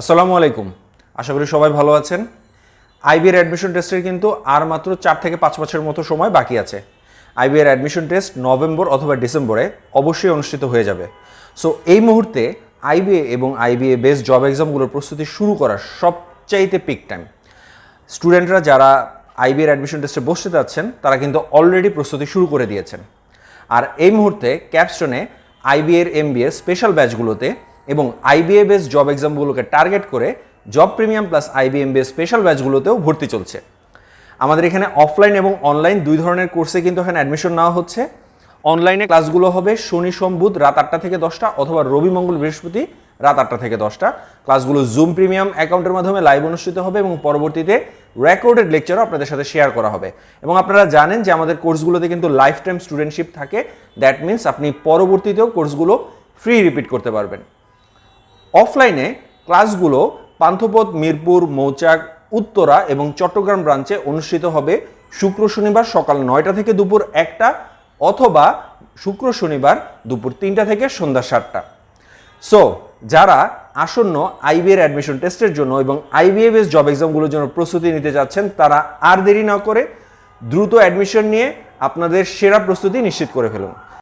আসসালামু আলাইকুম। আশা করি সবাই ভালো আছেন। আইবিএর অ্যাডমিশন টেস্টের কিন্তু আর মাত্র চার থেকে পাঁচ বছরের মতো সময় বাকি আছে। আইবিএর অ্যাডমিশন টেস্ট নভেম্বর অথবা ডিসেম্বরে অবশ্যই অনুষ্ঠিত হয়ে যাবে। সো এই মুহূর্তে আইবিএ এবং আইবিএ বেস জব এক্সামগুলোর প্রস্তুতি শুরু করার সবচাইতে পিক টাইম স্টুডেন্টরা যারা আইবিএর অ্যাডমিশন টেস্টে বসতে যাচ্ছেন, তারা কিন্তু অলরেডি প্রস্তুতি শুরু করে দিয়েছেন। আর এই মুহূর্তে ক্যাপস্টনে আইবিএর এমবিএ স্পেশাল ব্যাচগুলোতে এবং আইবিএ বেস জব এক্সামগুলোকে টার্গেট করে job premium plus IBA MBA special ব্যাচগুলোতেও ভর্তি চলছে। আমাদের এখানে অফলাইন এবং অনলাইন দুই ধরনের কোর্সে কিন্তু এখানে অ্যাডমিশন নেওয়া হচ্ছে। অনলাইনে ক্লাসগুলো হবে শনি, সোম, বুধ রাত আটটা থেকে দশটা অথবা রবি, মঙ্গল, বৃহস্পতি রাত আটটা থেকে দশটা। ক্লাসগুলো জুম প্রিমিয়াম অ্যাকাউন্টের মাধ্যমে লাইভ অনুষ্ঠিত হবে এবং পরবর্তীতে রেকর্ডেড লেকচারও আপনাদের সাথে শেয়ার করা হবে। এবং আপনারা জানেন যে আমাদের কোর্সগুলোতে কিন্তু লাইফ টাইম স্টুডেন্টশিপ থাকে। দ্যাট মিন্স আপনি পরবর্তীতেও কোর্সগুলো ফ্রি রিপিট করতে পারবেন। অফলাইনে ক্লাসগুলো পান্থপথ মিরপুর, মৌচাক, উত্তরা এবং চট্টগ্রাম ব্রাঞ্চে অনুষ্ঠিত হবে শুক্র, শনিবার সকাল নয়টা থেকে দুপুর একটা অথবা শুক্র, শনিবার দুপুর তিনটা থেকে সন্ধ্যা সাতটা। সো যারা আসন্ন আইবিএর অ্যাডমিশন টেস্টের জন্য এবং আইবিএ বেস জব এক্সামগুলোর জন্য প্রস্তুতি নিতে যাচ্ছেন, তারা আর দেরি না করে দ্রুত অ্যাডমিশন নিয়ে আপনাদের সেরা প্রস্তুতি নিশ্চিত করে ফেলুন।